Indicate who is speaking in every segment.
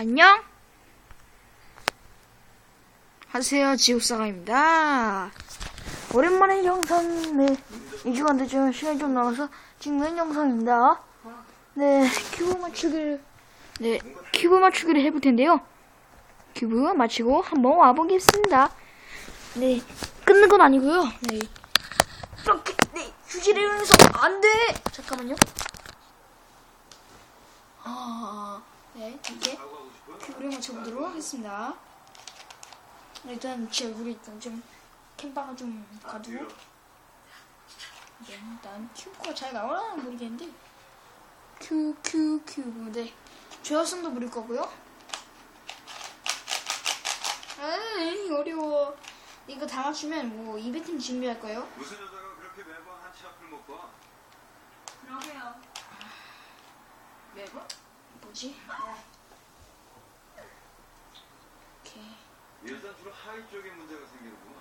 Speaker 1: 안녕? 하세요, 지옥사가입니다. 오랜만에 영상, 네, 2주간 되지만 시간이 좀 남아서 찍는 영상입니다. 네, 큐브 맞추기를, 네, 큐브 맞추기를 해볼 텐데요. 큐브 맞추고 한번 와보겠습니다. 네, 끊는 건 아니고요. 네, 이렇게, 네, 휴지를 이용해서 안 돼! 잠깐만요. 아, 네, 이렇게 큐브를 맞춰보도록 하겠습니다. 네, 일단 제 우리 일단 좀 캠방을 좀 가두고 네, 일단 큐브가 잘 나오나 모르겠는데 큐 큐 큐브 네 조합성도 부릴 거고요. 에이 어려워. 이거 다 맞추면 뭐 이벤트 준비할 거예요.
Speaker 2: 무슨 여자가 그렇게 매번 한치 앞을 못 봐?
Speaker 3: 그러게요. 매번?
Speaker 1: 뭐지? 오케이.
Speaker 2: 일단 주로 하위 쪽에 문제가 생기는구나.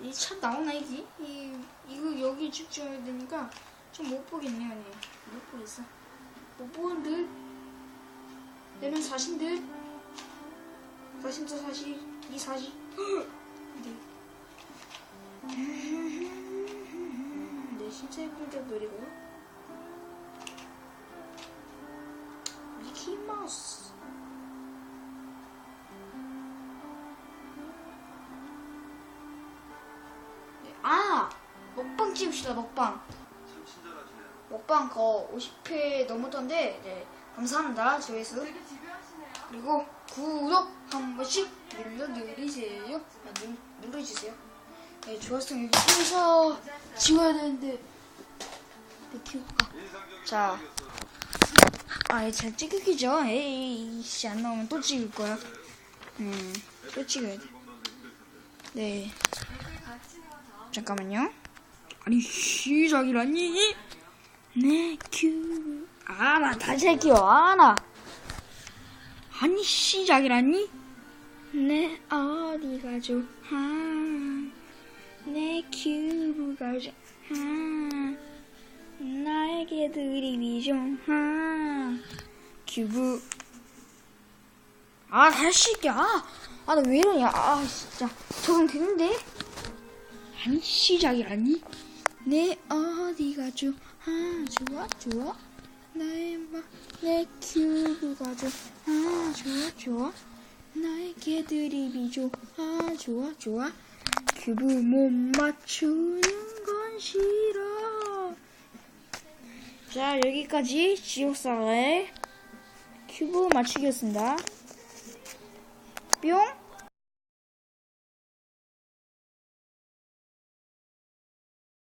Speaker 1: 이참 나오나 이게? 이 이거 여기 집중해야 되니까 좀 못 보겠네요, 네. 못 보겠어. 못 보는 듯. 내면 사신 듯. 사신도 사시, 이 사시. 네. 네, 심사의 공격 노리고요. 미키 마우스. 찍읍시다, 먹방. 먹방 거 50회 넘었던데, 네. 감사합니다, 조회수. 그리고 구독 한 번씩 눌러 누르세요. 아, 누, 눌러주세요. 네, 좋았어. 여기 순서 지워야 되는데. 네, 키우가.
Speaker 2: 인상적인
Speaker 1: 자.
Speaker 2: 분위기였어.
Speaker 1: 아, 잘 찍히죠? 에이, 씨, 안 나오면 또 찍을 거야. 음, 또 찍어야 돼. 네.
Speaker 3: 얼굴 같이 치는 건 다.
Speaker 1: 잠깐만요. 아니, 시작이라니? 네, 큐. 아, 나 다시 할게요. 아, 나. 아니, 시작이라니? 내 어디 가죠? 아, 내 큐브가 죠 아, 나에게 드립이 좀, 아, 큐브. 아, 다시 할게. 아, 아, 나 왜 이러냐. 아, 진짜. 적응 되는데? 아니 시작이라니? 내 어디가 좋아? 좋아? 좋아? 나의 막내 큐브가 좋아. 좋아? 좋아? 나에게 드립이 좋아. 좋아? 좋아? 큐브 못 맞추는 건 싫어. 자 여기까지 지옥사의 큐브 맞추기였습니다. 뿅